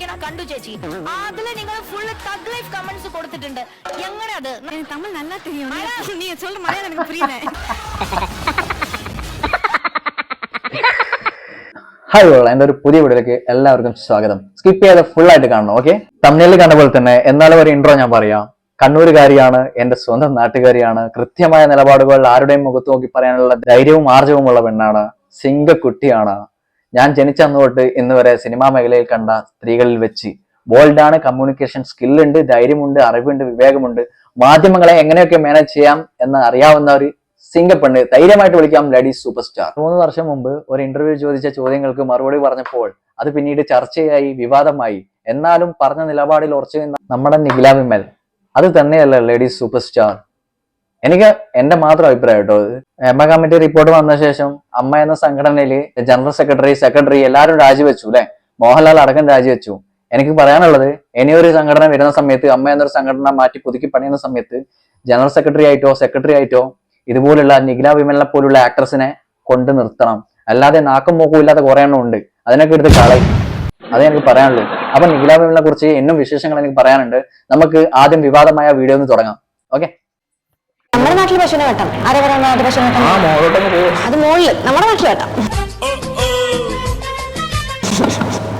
ഒക്കെ ഞാൻ കണ്ടു ചേച്ചി അതില് നിങ്ങൾ ഫുള്ള് തഗ് ലൈഫ് കമന്റ്സ് കൊടുത്തിട്ടുണ്ട് എങ്ങനെ അത് எனக்கு தமிழ் நல்லா தெரியும் நீ- நீங்க சொல்ற மலையாளம் எனக்கு புரியல ഹായ് ഓൾ എന്റെ ഒരു പുതിയ വീഡിയോയിലേക്ക് എല്ലാവർക്കും സ്വാഗതം സ്കിപ്പ് ചെയ്യാതെ ഫുൾ ആയിട്ട് കാണണം ഓക്കെ തമിഴിൽ കണ്ട പോലെ തന്നെ എന്നാലും ഒരു ഇൻട്രോ ഞാൻ പറയാം കണ്ണൂരുകാരിയാണ് എന്റെ സ്വന്തം നാട്ടുകാരിയാണ് കൃത്യമായ നിലപാടുകൾ ആരുടെയും മുഖത്ത് നോക്കി പറയാനുള്ള ധൈര്യവും ആർജവുമുള്ള പെണ്ണാണ് സിംഗക്കുട്ടിയാണ് ഞാൻ ജനിച്ച അന്ന് തൊട്ട് ഇന്ന് വരെ സിനിമാ മേഖലയിൽ കണ്ട സ്ത്രീകളിൽ വെച്ച് ബോൾഡാണ് കമ്മ്യൂണിക്കേഷൻ സ്കില്ലുണ്ട് ധൈര്യമുണ്ട് അറിവുണ്ട് വിവേകമുണ്ട്. മാധ്യമങ്ങളെ എങ്ങനെയൊക്കെ മാനേജ് ചെയ്യാം എന്ന് അറിയാവുന്ന ഒരു സിംഗപ്പെണ്ണ് ധൈര്യമായിട്ട് വിളിക്കാം ലേഡീസ് സൂപ്പർ സ്റ്റാർ മൂന്ന് വർഷം മുമ്പ് ഒരു ഇന്റർവ്യൂ ചോദിച്ച ചോദ്യങ്ങൾക്ക് മറുപടി പറഞ്ഞപ്പോൾ അത് പിന്നീട് ചർച്ചയായി വിവാദമായി. എന്നാലും പറഞ്ഞ നിലപാടിൽ ഉറച്ചു നമ്മുടെ നിഖില വിമൽ. അത് തന്നെയല്ല ലേഡീസ് സൂപ്പർ സ്റ്റാർ എനിക്ക് എന്റെ മാത്രം അഭിപ്രായം കേട്ടോ. എം എ കമ്മിറ്റി റിപ്പോർട്ട് വന്ന ശേഷം അമ്മ എന്ന സംഘടനയിൽ ജനറൽ സെക്രട്ടറി സെക്രട്ടറി എല്ലാവരും രാജിവെച്ചു അല്ലെ? മോഹൻലാൽ അടക്കം രാജിവെച്ചു. എനിക്ക് പറയാനുള്ളത് ഇനിയൊരു സംഘടന വരുന്ന സമയത്ത് അമ്മ എന്നൊരു സംഘടന മാറ്റി പുതുക്കി പണിയുന്ന സമയത്ത് ജനറൽ സെക്രട്ടറി ആയിട്ടോ സെക്രട്ടറി ആയിട്ടോ ഇതുപോലുള്ള നിഖില വിമലിനെ പോലുള്ള ആക്ട്രസിനെ കൊണ്ട് നിർത്തണം. അല്ലാതെ നാക്കും മൂക്കും ഇല്ലാത്ത കുറെ എണ്ണം ഉണ്ട്. അതിനൊക്കെ എടുത്ത് കളയും. അതേ എനിക്ക് പറയാനുള്ളൂ അപ്പൊ നിഖില വിമലിനെ കുറിച്ച് എന്നും വിശേഷങ്ങൾ എനിക്ക് പറയാനുണ്ട്. നമുക്ക് ആദ്യം വിവാദമായ വീഡിയോ ഒന്ന് തുടങ്ങാം. ഓക്കെ നമ്മുടെ നാട്ടിൽ പശുവിനെ വെട്ടം. ആരെ പറയുന്ന നാട്ടിൽ പശുവിനെ വെട്ടം ആ അത് മുകളിൽ നമ്മുടെ നാട്ടിൽ വെട്ടം.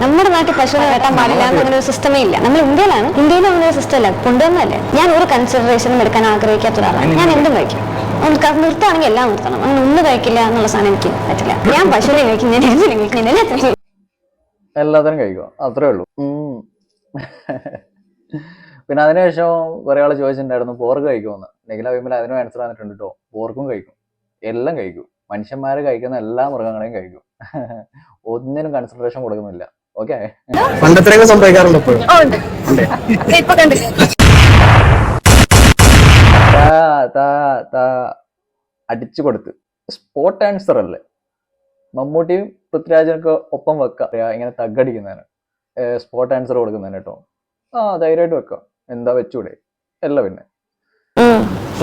നമ്മുടെ നാട്ടിൽ പശുവിനെ വെട്ടാൻ പാടില്ല എന്ന് ഒരു സിസ്റ്റമേ ഇല്ല. നമ്മൾ ഇന്ത്യയിലാണ്. ഇന്ത്യയിൽ അങ്ങനെ ഒരു സിസ്റ്റം ഇല്ല. കൊണ്ടുവന്നല്ലേ ഞാൻ ഒരു കൺസിഡറേഷനും എടുക്കാൻ ആഗ്രഹിക്കാത്ത ഒരാളാണ്. ഞാൻ എന്തും കഴിക്കും. നിർത്താണെങ്കിൽ എല്ലാം നിർത്തണം. അങ്ങനെ ഒന്നും കഴിക്കില്ല എന്നുള്ള സാധനം എനിക്ക് പറ്റില്ല. ഞാൻ പശുവിനെ ഞാൻ എന്തിനും കഴിക്കും? ഞാൻ എല്ലാത്തിനും കഴിക്കും. അത്രേ ഉള്ളൂ. പിന്നെ അതിനുശേഷം കുറെ ആൾ ചോദിച്ചിട്ടുണ്ടായിരുന്നു പോർക്ക് കഴിക്കുമെന്ന് നിഖില വിമൽ അതിനും ആൻസർ തന്നിട്ടുണ്ട് കേട്ടോ പോർക്കും കഴിക്കും. എല്ലാം കഴിക്കും. മനുഷ്യന്മാർ കഴിക്കുന്ന എല്ലാ മൃഗങ്ങളെയും കഴിക്കും. ഒന്നിനും കൺസിഡറേഷൻ കൊടുക്കുന്നില്ല. ഓക്കെ പണ്ടത്രയൊക്കെ സംഭവിക്കാറുണ്ട് അടിച്ചു കൊടുത്ത്. സ്പോട്ട് ആൻസർ അല്ലേ? മമ്മൂട്ടിയും പൃഥ്വിരാജനൊക്കെ ഒപ്പം വെക്കാം. ഇങ്ങനെ തగ్గടിക്കുന്നതിന് സ്പോട്ട് ആൻസർ കൊടുക്കുന്നതിന് കേട്ടോ ആ ധൈര്യമായിട്ട് വെക്കാം. എന്താ വെച്ചൂടെ? എല്ലാം പിന്നെ.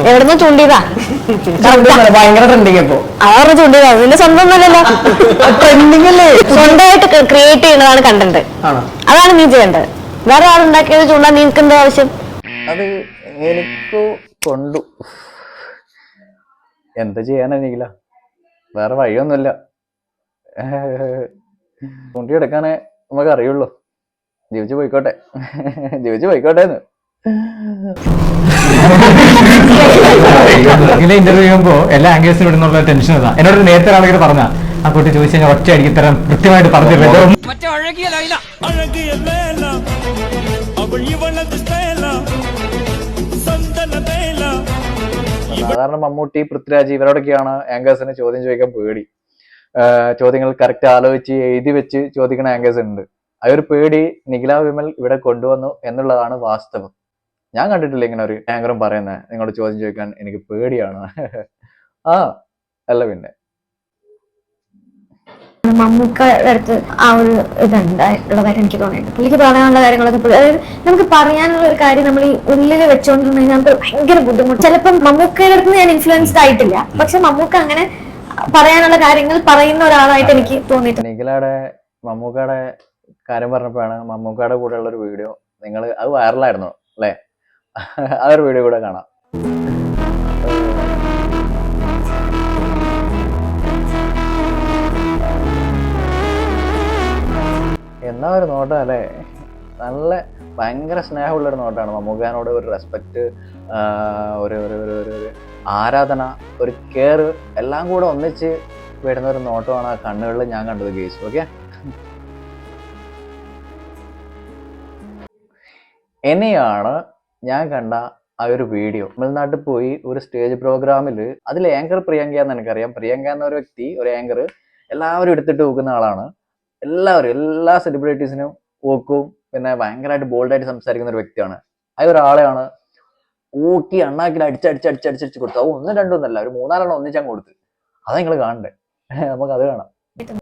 എവിടുന്ന് ചൂണ്ടിയതാ? ഭയങ്കര ട്രെൻഡിങ് ഇപ്പോ. അവരുടെ ചൂണ്ടിയതാ. നിന്റെ സ്വന്തം ഒന്നല്ലല്ലോ ട്രെൻഡിങ് അല്ലേ? സ്വന്തമായിട്ട് ക്രിയേറ്റ് ചെയ്യുന്നതാണ് കണ്ടന്റ് അതാണ് നീ ചെയ്യേണ്ടത്. വേറെ ആളുണ്ടാക്കിയത് ചൂണ്ടാ നിനക്ക് എന്താ ആവശ്യം? അത് എനിക്ക് കൊണ്ടു. എന്താ ചെയ്യാനെനിക്കില്ല വേറെ വഴിയൊന്നുമില്ല. ചൂണ്ടിയെടുക്കാനേ നമുക്ക് അറിയുള്ളൂ ജീവിച്ചു പോയിക്കോട്ടെ. ജീവിച്ചു പോയിക്കോട്ടെ എന്ന് ഇങ്ങനെ ഇന്റർവ്യൂ ചെയ്യുമ്പോ എല്ലാ ആംഗേഴ്സിനും ഇടുന്നുള്ള ടെൻഷൻ ഇതാ എന്നോട് നേരത്തെ ആളുകൾ പറഞ്ഞ ആ കുട്ടി ചോദിച്ചു കഴിഞ്ഞാൽ ഒറ്റ അടിക്ക് തരാൻ കൃത്യമായിട്ട് പറഞ്ഞില്ലല്ലോ സാധാരണ മമ്മൂട്ടി പൃഥ്വിരാജ് ഇവരോടൊക്കെയാണ് ആങ്കേഴ്സിനെ ചോദ്യം ചോദിക്കാൻ പേടി. ചോദ്യങ്ങൾ കറക്റ്റ് ആലോചിച്ച് എഴുതി വെച്ച് ചോദിക്കുന്ന ആങ്കേഴ്സ് ഉണ്ട്. ആ പേടി നിഖില വിമൽ ഇവിടെ കൊണ്ടുവന്നു എന്നുള്ളതാണ് വാസ്തവം. ഞാൻ കണ്ടിട്ടില്ല ഇങ്ങനെ ഒരു ആങ്കറും പറയുന്നത് നിങ്ങളോട് ചോദ്യം ചോദിക്കാൻ എനിക്ക് പേടിയാണ്. ആ അല്ല പിന്നെ. മമ്മൂക്കയുടെ അടുത്ത് ആ ഒരു ഇതുണ്ടായിട്ടുള്ളതായിട്ട് എനിക്ക് തോന്നിയിട്ടുണ്ട്. പുള്ളിക്ക് പറയാനുള്ള കാര്യങ്ങളൊക്കെ അതായത് നമുക്ക് പറയാനുള്ള ഒരു കാര്യം നമ്മൾ ഈ ഉള്ളിൽ വെച്ചോണ്ടിരുന്ന് നമുക്ക് ഭയങ്കര ബുദ്ധിമുട്ട്. ചിലപ്പം മമ്മൂക്കയുടെ അടുത്ത് ഞാൻ ഇൻഫ്ലുവൻസ്ഡ് ആയിട്ടില്ല. പക്ഷെ മമ്മൂക്ക അങ്ങനെ പറയാനുള്ള കാര്യങ്ങൾ പറയുന്ന ഒരാളായിട്ട് എനിക്ക് തോന്നിയിട്ടുണ്ട്. നിഖിലയുടെ മമ്മൂക്കയുടെ കാര്യം പറഞ്ഞപ്പോഴാണ് മമ്മൂക്കയുടെ കൂടെയുള്ള ഒരു വീഡിയോ. നിങ്ങൾ അത് വൈറലായിരുന്നു അല്ലേ? ഒരു വീഡിയോ കൂടെ കാണാം. എന്നാ ഒരു നോട്ടം അല്ലേ? നല്ല ഭയങ്കര സ്നേഹമുള്ള ഒരു നോട്ടാണ്. മമ്മൂക്കാനോട് ഒരു റെസ്പെക്ട് ഒരു ഒരു ഒരു ഒരു ഒരു ആരാധന ഒരു കെയർ എല്ലാം കൂടെ ഒന്നിച്ച് വരുന്ന ഒരു നോട്ടമാണ് ആ കണ്ണുകളിൽ ഞാൻ കണ്ടത് കേസ് ഓക്കെ ഇനിയാണ് ഞാൻ കണ്ട ആ ഒരു വീഡിയോ തമിഴ്നാട്ടിൽ പോയി ഒരു സ്റ്റേജ് പ്രോഗ്രാമിൽ അതിൽ ആങ്കർ പ്രിയങ്ക എന്ന് എനിക്കറിയാം പ്രിയങ്ക എന്ന ഒരു വ്യക്തി ഒരു ആങ്കർ എല്ലാവരും എടുത്തിട്ട് നോക്കുന്ന ആളാണ് എല്ലാവരും എല്ലാ സെലിബ്രിറ്റീസിനും ഓക്കും പിന്നെ ഭയങ്കരമായിട്ട് ബോൾഡായിട്ട് സംസാരിക്കുന്ന ഒരു വ്യക്തിയാണ് ആ ഒരാളെയാണ് ഊക്കി അണ്ണാക്കിൽ അടിച്ചടിച്ച് അടിച്ചടിച്ച് കൊടുത്തു അത് ഒന്നും രണ്ടും ഒന്നല്ല ഒരു മൂന്നാലെണ്ണം ഒന്നിച്ചാൻ കൊടുത്ത് അത് നിങ്ങൾ കാണണ്ടേ നമുക്ക് അത് കാണാം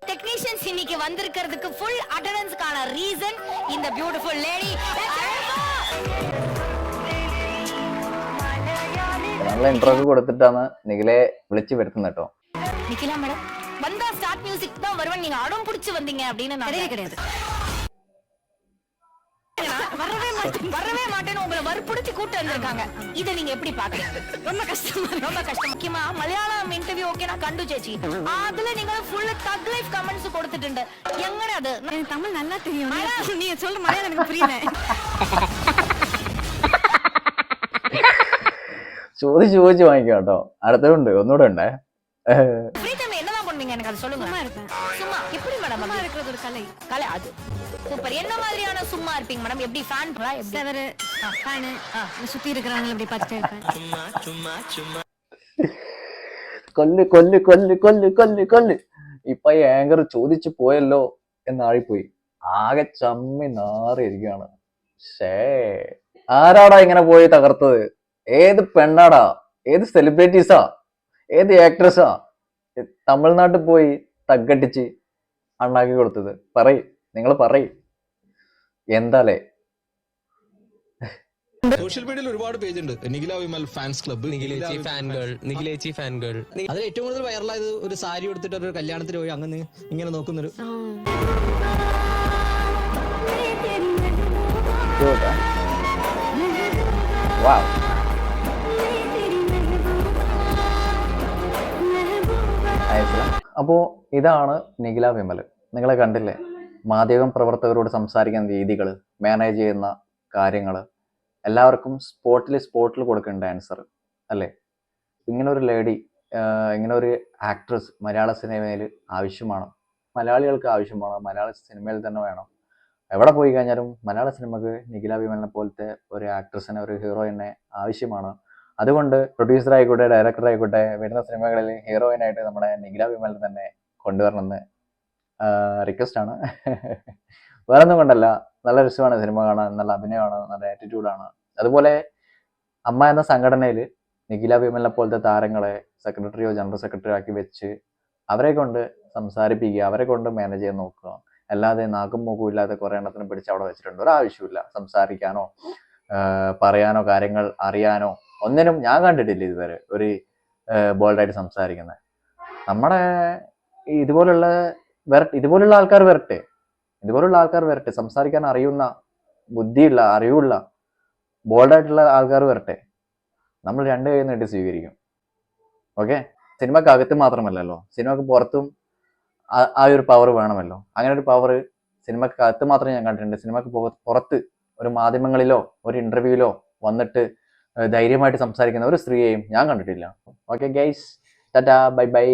டெக்னீஷியன்ஸ் இன்னைக்கு வந்திருக்கிறதுக்கு ஃபுல் அட்டெண்டன்ஸ்க்கான ரீசன் இந்த பியூட்டிஃபுல் லேடி നല്ല ഇൻട്രോ കൊടുത്തിട്ടാണ് നിഖിലെ വിളിച്ചു വരുത്തുന്നത് കേട്ടോ. நிக்கலாம் மேடம் வந்தா ஸ்டார்ட் மியூசிக் தான் வருவேன் நீங்க அடம் புடிச்சு வந்தீங்க அப்படின்னு நான் கிடையாது வரவே மாட்டேன் வரவே மாட்டேன்னு உங்களை வற்புறுத்தி கூட்டு வந்திருக்காங்க இதை நீங்க எப்படி பாக்குறீங்க ரொம்ப கஷ்டம். ரொம்ப கஷ்டம் முக்கியமா மலையாளம் இன்டர்வியூ ஓகே நான் கண்டு சேச்சி அதுல நீங்க ஃபுல் தக் லைஃப் கமெண்ட்ஸ் கொடுத்துட்டு எங்கன அது தமிழ் நல்லா தெரியும் நீங்க சொல்ற மலையாளம் எனக்கு புரியல ചോദിച്ച് ചോദിച്ച് വാങ്ങിക്കാം കേട്ടോ അടുത്തതുണ്ട് ഒന്നുകൂടെ ഉണ്ടേ ஃப்ரீ டைம் என்னதான் பண்ணுவீங்க எனக்கு அது சொல்லுங்க சும்மா இருப்பேன் சும்மா எப்படி மேடம் சும்மா இருக்கிறது ஒரு கலை கலை அது சூப்பர் என்ன மாதிரியான சும்மா இருப்பீங்க மேடம் எப்படி ஃபேன் எப்படி செவரு ஃபேனு சுத்தி இருக்கிறவங்களை இப்படி பார்த்துட்டே இருப்பேன் കൊല്ല് കൊല്ല് കൊല്ല് കൊല്ല് കൊല്ല് കൊല്ല് ഇപ്പൊ ഈ ആങ്കർ ചോദിച്ചു പോയല്ലോ എന്നാഴിപ്പോയി ആകെ ചമ്മി നാറിയിരിക്കുകയാണ് ഷേ ആരാടാ ഇങ്ങനെ പോയി തകർത്തത് ഏത് പെണ്ണാടാ? ഏത് സെലിബ്രിറ്റീസാ ഏത് ആക്ട്രസാ തമിഴ്നാട്ടിൽ പോയി തగ్గടിച്ച് അണ്ണാക്കി കൊടുത്തത്. പറയ്. നിങ്ങൾ പറയ്. എന്താലേ? സോഷ്യൽ മീഡിയയിൽ ഒരുപാട് പേജ് ഉണ്ട് നിഖില വിമൽ ഫാൻസ് ക്ലബ്ബ് നിഖിലേച്ചി ഫാൻ ഗേൾ നിഖിലേച്ചി ഫാൻ ഗേൾ. അതിൽ ഏറ്റവും കൂടുതൽ വൈറലായത് ഒരു സാരി എടുത്തിട്ട് ഒരു കല്യാണത്തിന് പോയി. അങ്ങനെ ഇങ്ങനെ നോക്കുന്നൊരു വാ അപ്പോൾ ഇതാണ് നിഖില വിമൽ നിങ്ങളെ കണ്ടില്ലേ? മാധ്യമ പ്രവർത്തകരോട് സംസാരിക്കുന്ന രീതികൾ മാനേജ് ചെയ്യുന്ന കാര്യങ്ങൾ എല്ലാവർക്കും സ്പോട്ടിൽ സ്പോട്ടിൽ കൊടുക്കേണ്ട ആൻസർ അല്ലേ? ഇങ്ങനെ ഒരു ലേഡി ഇങ്ങനെ ഒരു ആക്ട്രസ് മലയാള സിനിമയിൽ ആവശ്യമാണ്. മലയാളികൾക്ക് ആവശ്യമാണ്. മലയാള സിനിമയിൽ തന്നെ വേണം. എവിടെ പോയി കഴിഞ്ഞാലും മലയാള സിനിമക്ക് നിഖില വിമലിനെ പോലത്തെ ഒരു ആക്ട്രസിനെ ഒരു ഹീറോയിനെ ആവശ്യമാണ്. അതുകൊണ്ട് പ്രൊഡ്യൂസർ ആയിക്കോട്ടെ ഡയറക്ടർ ആയിക്കോട്ടെ വരുന്ന സിനിമകളിൽ ഹീറോയിനായിട്ട് നമ്മുടെ നിഖില വിമൽ തന്നെ കൊണ്ടുവരണമെന്ന് റിക്വസ്റ്റ് ആണ്. വേറെ ഒന്നും കൊണ്ടല്ല. നല്ല രസമാണ് സിനിമ കാണാൻ നല്ല അഭിനയമാണ് നല്ല ആറ്റിറ്റ്യൂഡാണ് അതുപോലെ അമ്മ എന്ന സംഘടനയിൽ നിഖില വിമലിനെ പോലത്തെ താരങ്ങളെ സെക്രട്ടറിയോ ജനറൽ സെക്രട്ടറിയോ ആക്കി വെച്ച് അവരെ കൊണ്ട് സംസാരിപ്പിക്കുക അവരെ കൊണ്ട് മാനേജ് ചെയ്യാൻ നോക്കുക. അല്ലാതെ നാക്കും മൂക്കും ഇല്ലാതെ കുറെ എണ്ണത്തിന് പിടിച്ച് അവിടെ വെച്ചിട്ടുണ്ട്. ഒരാവശ്യമില്ല സംസാരിക്കാനോ പറയാനോ കാര്യങ്ങൾ അറിയാനോ ഒന്നിനും ഞാൻ കണ്ടിട്ടില്ല ഇതുവരെ ഒരു ബോൾഡായിട്ട് സംസാരിക്കുന്നത് നമ്മുടെ ഇതുപോലുള്ള വരട്ടെ ഇതുപോലുള്ള ആൾക്കാർ വരട്ടെ. ഇതുപോലുള്ള ആൾക്കാർ വരട്ടെ. സംസാരിക്കാൻ അറിയുന്ന ബുദ്ധിയുള്ള അറിവുള്ള ബോൾഡായിട്ടുള്ള ആൾക്കാർ വരട്ടെ. നമ്മൾ രണ്ട് കൈ നീട്ടി സ്വീകരിക്കും. ഓക്കെ? സിനിമക്ക് അകത്ത് മാത്രമല്ലല്ലോ. സിനിമക്ക് പുറത്തും ആ- ഒരു പവർ വേണമല്ലോ. അങ്ങനെ ഒരു പവർ സിനിമക്ക് അകത്ത് മാത്രമേ ഞാൻ കണ്ടിട്ടുണ്ട്. സിനിമക്ക് പുറത്ത് ഒരു മാധ്യമങ്ങളിലോ ഒരു ഇന്റർവ്യൂവിലോ വന്നിട്ട് ധൈര്യമായിട്ട് സംസാരിക്കുന്ന ഒരു സ്ത്രീയെയും ഞാൻ കണ്ടിട്ടില്ല. Okay guys tata bye bye